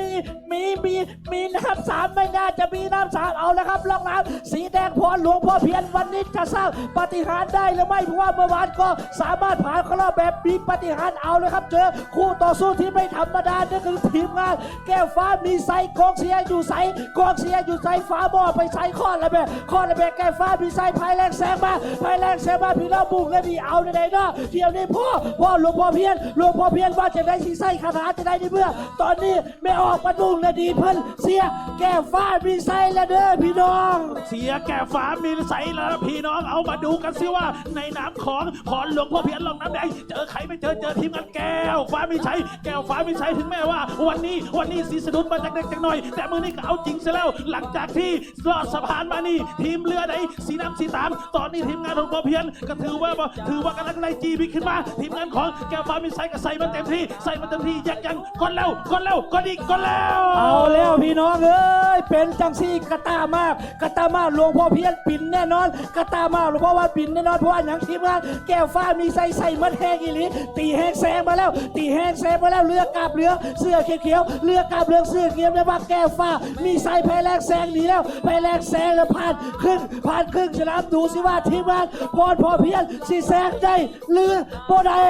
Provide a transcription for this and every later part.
นี้มีมีมีน้ำสามไม่น่าจะมีน้ำสามเอาแล้วครับลองน้ำสีแดงพรหลวงพ่อเพียรวันนี้จะสร้างปฏิหารได้หรือไม่เพราะว่าเมื่อวานก็สามารถผ่านเข้ารอบแบบมีปฏิหารเอาเลยครับเจอคู่ต่อสู้ที่ไม่ธรรมดานั่คือทีมงานแก้วฟ้ามีไซกองเชียอยู่ไซกองเชียอยู่ไซฟ้าหม้อไปไซข้อละแม่ข้อละแม่แก้วฟ้ามีไซภายแรงแซงมาภายแรงแซงมาพี่น้องบุกเลยดีเอาในไหนเนาะเดี๋ยวนี้พ่อพ่อหลวงพ่อเพียรหลวงพ่อเพียรว่าจะได้สีไส้คาถาจะได้ในเมื่อ ตอนนี้ไม่ออกมาดุงเลยดีเพิ่นเสียแก้วฟ้ามีไซแล้วเด้อพี่น้อง เสียแก่ฟ้ามีใสแล้วพี่น้องเอามาดูกันสิว่า ในน้ำของพรหลวงพ่อเพียรลองน้ำแดงเจอใครไม่เจอเจอทีมงานแก้วฟ้ามีชัยแก้วฟ้ามีชัยถึงแม้ว่า วันนี้วันนี้สีสะดุดมาจากเด็กจากหน่อย แต่มือนี้ก็เอาจริงซะแล้ว หลังจากที่ลอดสะพานมานี่ ทีมเรือใดสีน้ำสีตาม ตอนนี้ทีมงานของพ่อเพียรก็ถือว่าถือว่ากำลังไล่จีบีขึ้นมา ทีมงานของแก้วฟ้ามีชัยก็ใส่มันเต็มที่ใส่มันเต็มที่ยักยังกดแล้วกดแล้วกดอีกกดแล้วเอาแล้วพี่น้องเอ้ยเป็นจังซี่กระตามากกระตามากหลวงพ่อเพียรปิ่นแน่นอนกระตามากหลวงพ่อว่าปิ่นแน่นอนเพราะว่าอย่างทีมงานแก้วฟ้ามีใส่ใส่มันแห้งอีหลีตีแห้งแซงมาแล้ว ตีแห้งแซงมาแล้วเรือกาบเหลืองเสื้อเขียวๆเรือกาบเหลืองเสื้อเขียวแล้วว่าแก้วฟ้า มีใส่แพ้แรกแซงหนีแล้วแพ้แรกแซงแล้วผ่านครึ่งผ่านครึ่งสนามดูสิว่าทีมงานพรพ่อเพียรสิแซงได้หรือบ่ได้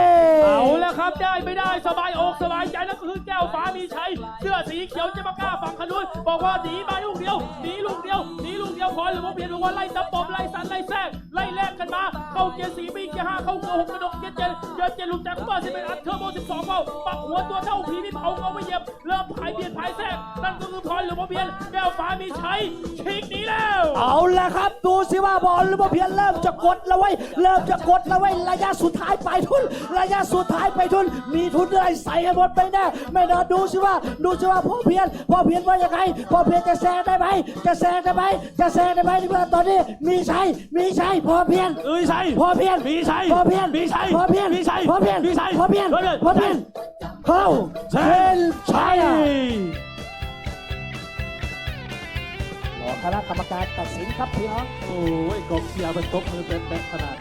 เอาแล้วครับได้ไม่ได้สบายอกสบายใจแล้วก็คือแก้วฟ้ามีชัย เสื้อสีเขียวจะมากล้าฝั่งขนุนบอกว่าหนีมาลูกเดียวหนีลูกเดียวหนีลูกเดียวพอหรือว่าเพียรบอกว่าไล่ตะปบไล่สันไล่แทรกไล่แลกกันมา เข้าเกียร์สี่ปีเกียร์ห้าเข้าเกียร์หกกระดกเกียร์เจ็ดเกียร์เจ็ดลูกจากบ้านสิบเอ็ดอัดเทอร์ สิบสองเบาปักหัวตัวเท่าผีนี่เผาเอาไว้เหยียบเริ่มพายเบียดพายแทรกนั่นก็คือพรหรือว่าเพียรแก้วฟ้ามีชัยชิงหนีแล้ว เอาละครับ ดูสิว่าบอลหรือว่าเพียนเริ่มจะกดแล้วไว้ยเริ่มจะกดแล้วไว้ยระยะสุดท้ายไปทุน ระยะสุดท้ายไปทุน มีทุนอะไรใส่ให้หมดไปแน่ไม่นอนดูสิว่าดูสิว่าพ่อเพียนพ่อเพียนว่ายังไงพ่อเพียนจะแซงได้ไหมจะแซงได้ไหมจะแซงได้ไหมในเมื่อตอนนี้มีชัยมีชัยพ่อเพียนเอ้ยใช่พ่อเพียนมีชัยพ่อเพียนมีชัยพ่อเพียนมีชัย พ่อเพียนมีชัยพ่อเพียนพ่อเพียนพ่อเพียนเข้าเส้นชัยรอคณะกรรมการตัดสินครับพี่น้องโอ้ยกองเชียร์มันตบมือเป็นแบบขนาด